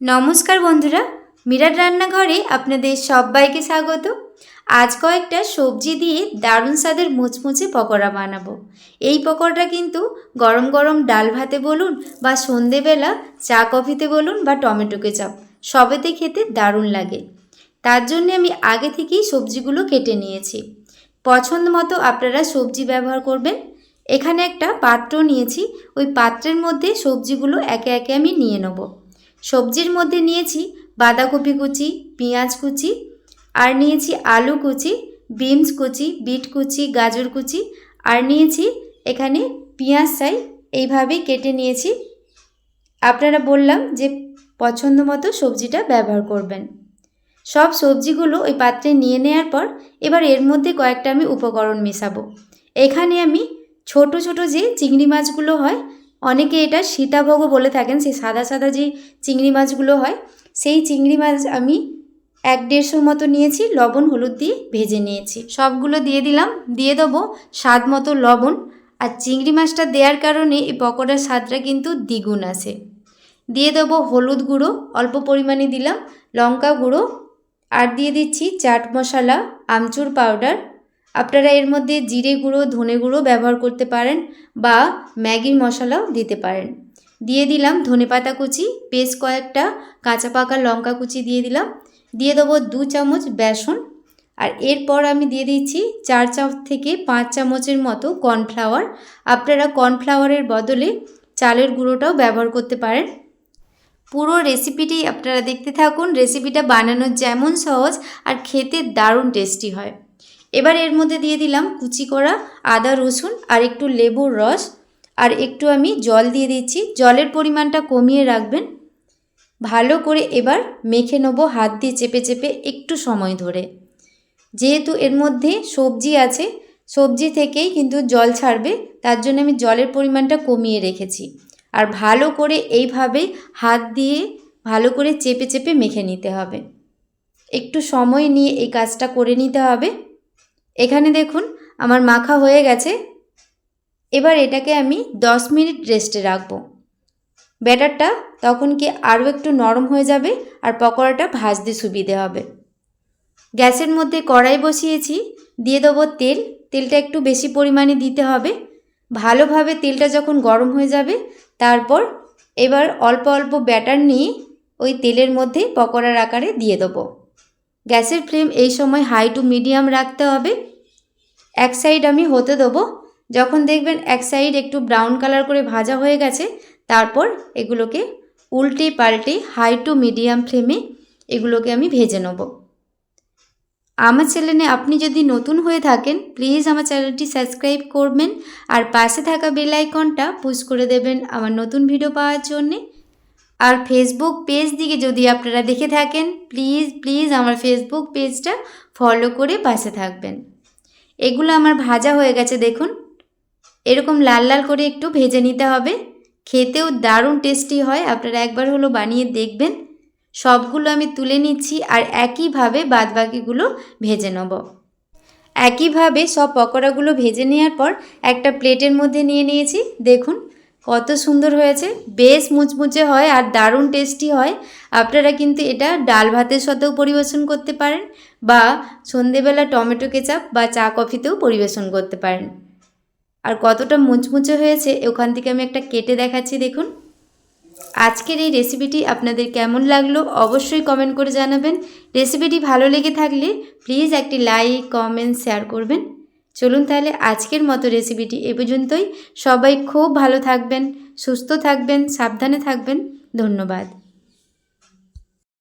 নমস্কার বন্ধুরা মিরাট রান্নাঘরে আপনাদের সবাইকে স্বাগত। আজ কয়েকটা সবজি দিয়ে দারুণ স্বাদের মুচমুচে পকোড়া বানাবো। এই পকোড়াটা কিন্তু গরম গরম ডাল ভাতে বলুন বা সন্ধেবেলা চা কফিতে বলুন বা টমেটো কেচাপ সবেতে খেতে দারুণ লাগে। তার জন্য আমি আগে থেকেই সবজিগুলো কেটে নিয়েছি। পছন্দ মতো আপনারা সবজি ব্যবহার করবেন। এখানে একটা পাত্র নিয়েছি, ওই পাত্রের মধ্যে সবজিগুলো একে একে আমি নিয়ে নেব। সবজির মধ্যে নিয়েছি বাঁধাকপি কুচি, পেঁয়াজ কুচি, আর নিয়েছি আলু কুচি, বিনস কুচি, বিট কুচি, গাজর কুচি, আর নিয়েছি এখানে পেঁয়াজ চাই এইভাবেই কেটে নিয়েছি। আপনারা বললাম যে পছন্দ মতো সবজিটা ব্যবহার করবেন। সব সবজিগুলো ওই পাত্রে নিয়ে নেওয়ার পর এবার এর মধ্যে কয়েকটা আমি উপকরণ মেশাবো। এখানে আমি ছোট ছোট যে চিংড়ি মাছগুলো হয় অনেকে এটা সীতাভোগও বলে থাকেন, সেই সাদা সাদা যে চিংড়ি মাছগুলো হয়, সেই চিংড়ি মাছ আমি এক দেড়শোর মতো নিয়েছি, লবণ, হলুদ দিয়ে ভেজে নিয়েছি। সবগুলো দিয়ে দিলাম, দিয়ে দেবো স্বাদ মতো লবণ। আর চিংড়ি মাছটা দেওয়ার কারণে এই পকোড়ার স্বাদটা কিন্তু দ্বিগুণ আসে। দিয়ে দেবো হলুদ গুঁড়ো, অল্প পরিমাণে দিলাম, লঙ্কা গুঁড়ো। আর দিয়ে দিচ্ছি চাট মশলা, আমচুর পাউডার আপনারা এর মধ্যে জিরে গুঁড়ো, ধনে গুঁড়ো ব্যবহার করতে পারেন বা ম্যাগির মশলাও দিতে পারেন। দিয়ে দিলাম ধনেপাতা কুচি, বেশ কয়েকটা কাঁচা পাকা লঙ্কা কুচি দিয়ে দিলাম। দিয়ে দেবো দু চামচ বেসন। আর এরপর আমি দিয়ে দিচ্ছি চার চামচ থেকে পাঁচ চামচের মতো কর্নফ্লাওয়ার। আপনারা কর্নফ্লাওয়ারের বদলে চালের গুঁড়োটাও ব্যবহার করতে পারেন। পুরো রেসিপিটি আপনারা দেখতে থাকুন। রেসিপিটা বানানো যেমন সহজ আর খেতে দারুণ টেস্টি হয়। এবার এর মধ্যে দিয়ে দিলাম কুচি করা আদা, রসুন আর একটু লেবুর রস। আর একটু আমি জল দিয়ে দিচ্ছি। জলের পরিমাণটা কমিয়ে রাখবেন। ভালো করে এবার মেখে নেব হাত দিয়ে চেপে চেপে একটু সময় ধরে। যেহেতু এর মধ্যে সবজি আছে, সবজি থেকেই কিন্তু জল ছাড়বে, তার জন্য আমি জলের পরিমাণটা কমিয়ে রেখেছি। আর ভালো করে এইভাবে হাত দিয়ে ভালো করে চেপে চেপে মেখে নিতে হবে। একটু সময় নিয়ে এই কাজটা করে নিতে হবে। এখানে দেখুন, আমার মাখা হয়ে গেছে। এবার এটাকে আমি দশ মিনিট রেস্টে রাখব। ব্যাটারটা তখন কি আরও একটু নরম হয়ে যাবে আর পকোড়াটা ভাজতে সুবিধে হবে। গ্যাসের মধ্যে কড়াই বসিয়েছি, দিয়ে দেবো তেল। তেলটা একটু বেশি পরিমাণে দিতে হবে। ভালোভাবে তেলটা যখন গরম হয়ে যাবে, তারপর এবার অল্প অল্প ব্যাটার নিয়ে ওই তেলের মধ্যে পকোড়ার আকারে দিয়ে দেবো। গ্যাসের ফ্লেম এই সময় হাই টু মিডিয়াম রাখতে হবে। এক সাইড আমি হতে দেবো। যখন দেখবেন এক সাইড একটু ব্রাউন কালার করে ভাজা হয়ে গেছে, তারপর এগুলোকে উল্টে পাল্টে হাই টু মিডিয়াম ফ্লেমে এগুলোকে আমি ভেজে নেব। আমার চ্যানেলে আপনি যদি নতুন হয়ে থাকেন, প্লিজ আমার চ্যানেলটি সাবস্ক্রাইব করবেন আর পাশে থাকা বেল আইকনটা পুশ করে দেবেন আমার নতুন ভিডিও পাওয়ার জন্যে। আর ফেসবুক পেজ দিকে যদি আপনারা দেখে থাকেন প্লিজ প্লিজ আমার ফেসবুক পেজটা ফলো করে পাশে থাকবেন। এগুলো আমার ভাজা হয়ে গেছে, দেখুন। এরকম লাল লাল করে একটু ভেজে নিতে হবে। খেতেও দারুণ টেস্টি হয়, আপনারা একবার হলো বানিয়ে দেখবেন। সবগুলো আমি তুলে নিচ্ছি আর একইভাবে বাদবাকিগুলো ভেজে নেব। একইভাবে সব পকোড়াগুলো ভেজে নেওয়ার পর একটা প্লেটের মধ্যে নিয়ে নিয়েছি, দেখুন। কত সুন্দর হয়েছে। বেশ মুচমুচে হয় আর দারুণ টেস্টি হয়। আপনারা কিন্তু এটা ডাল ভাতের সাথেও পরিবেশন করতে পারেন বা সন্ধেবেলা টমেটো কেচাপ বা চা কফিতেও পরিবেশন করতে পারেন। আর কতটা মুচমুচে হয়েছে ওখান থেকে আমি একটা কেটে দেখাচ্ছি, দেখুন। আজকের এই রেসিপিটি আপনাদের কেমন লাগল অবশ্যই কমেন্ট করে জানাবেন। রেসিপিটি ভালো লেগে থাকলে প্লিজ একটি লাইক কমেন্ট শেয়ার করবেন। চলুন তাহলে আজকের মতো রেসিপিটি এ পর্যন্তই। সবাই খুব ভালো থাকবেন, সুস্থ থাকবেন, সাবধানে থাকবেন। ধন্যবাদ।